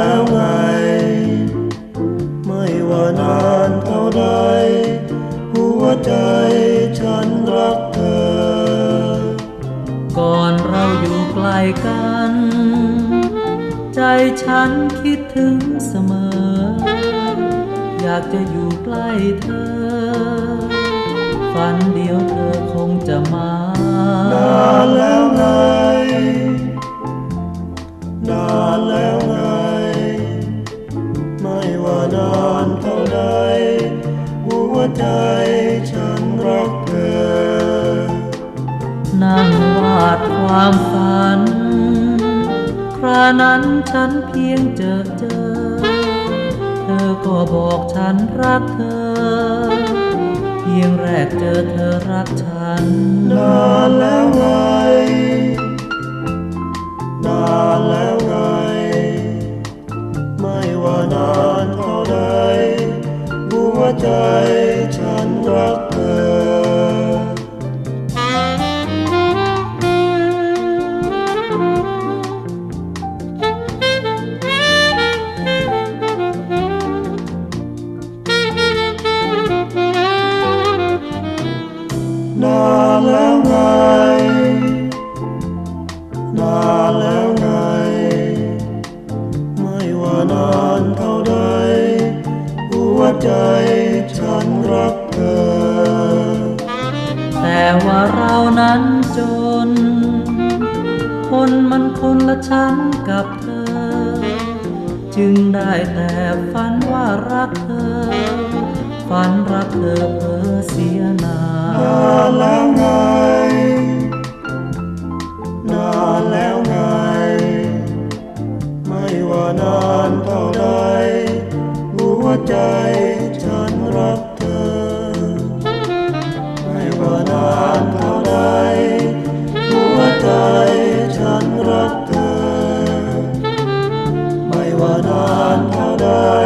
แล้วไง ไม่ว่านานเท่าใด หัวใจฉันรักเธอ ก่อนเราอยู่ไกลกัน ใจฉันคิดถึงเสมอ อยากจะอยู่ใกล้เธอฝันเดียวเธอคงจะมานานแล้วไงนานแล้ว ใจฉันรักเธอ นั่งวาดความฝัน ครานั้นฉันเพียงเจอเจอ เธอก็บอกฉันรักเธอ เพียงแรกเจอเธอรักฉัน นานแล้วไงนานแล้วไงไม่ว่านานเท่าใด หัวใจฉันรักเธอนานแล้วไง ใจฉันรักเธอ แต่ว่าเรานั้นจน คนมันคนละชั้นกับเธอ จึงได้แต่ฝันว่ารักเธอ ฝันรักเธอเพ้อเสียนานานแล้วไงนานแล้วไง ไม่ว่านานเท่า ไม่